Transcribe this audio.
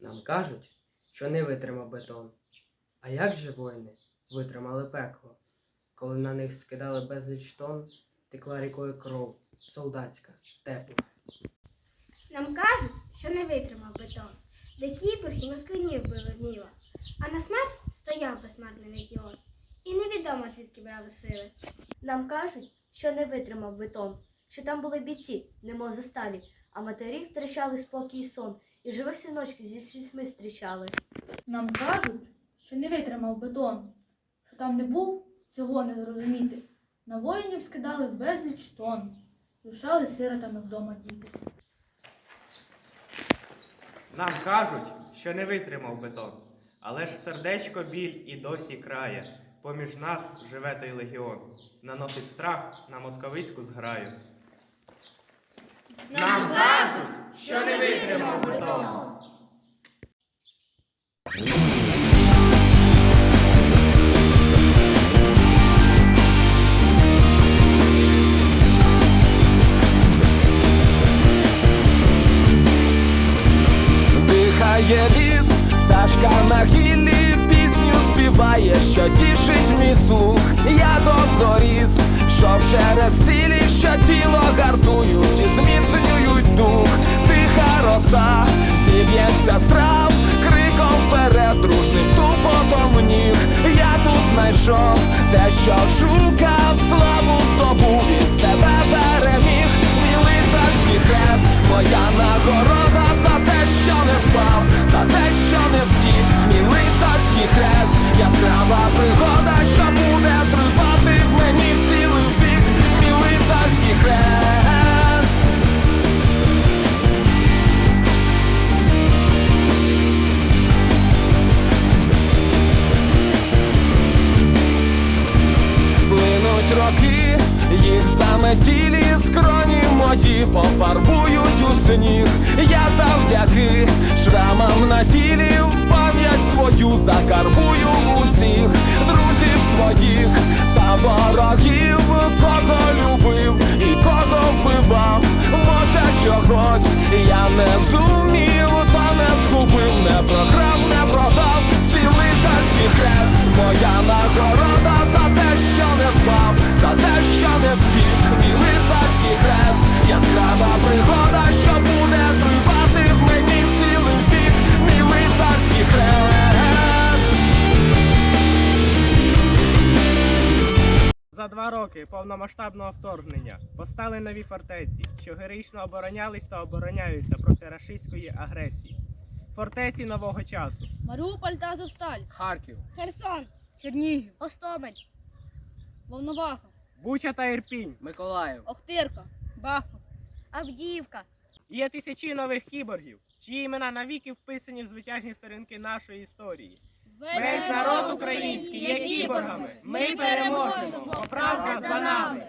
Нам кажуть, що не витримав бетон. А як же воїни витримали пекло, коли на них скидали безліч тонн, текла рікою кров, солдатська, тепла. Нам кажуть, що не витримав бетон, де кіборг і москвинів били вміло, а на смерть стояв безсмертний легіон. І невідомо звідки брали сили. Нам кажуть, що не витримав бетон, що там були бійці, немов засталі, а матері втрачали спокій і сон, і живих синочків зі слізьми зустрічали. Нам кажуть, що не витримав бетон, що там не був, цього не зрозуміти. На воїнів скидали безліч тонн, лишали сиротами вдома діти. Нам кажуть, що не витримав бетон, але ж сердечко біль і досі крає. Поміж нас живе той легіон, наносить страх на московицьку зграю. Нам кажуть, що не витримав бетон. Дихає ліс, пташка на гіллі пісню співає, що тішить мій слух. Я доріс, зіб'ється страв, криком вперед, дружним тупотом ніг. Я тут знайшов те, що шукав, славу здобув і себе переміг. Мій лицарський моя нагорода їх скроні мої пофарбують у сніг. Я завдяки шрамам на тілі в пам'ять свою закарбую усіх друзів своїх та ворогів, кого любив і кого вбивав. Може чогось я не зумів, та не згубив, не програв, не продав свій лицарський хрест, моя нагорода за те, що не впав, за те, що не втік, два роки повномасштабного вторгнення постали нові фортеці, що героїчно оборонялись та обороняються проти рашистської агресії. Фортеці нового часу. Маріуполь та Азовсталь, Харків, Херсон, Чернігів, Остомель, Волноваха, Буча та Ірпінь. Миколаїв, Охтирка, Бахмут. Авдіївка, Є тисячі нових кіборгів, чиї імена навіки вписані в звитяжні сторінки нашої історії. Весь народ український є кіборгами. Ми переможемо, бо правда за нами.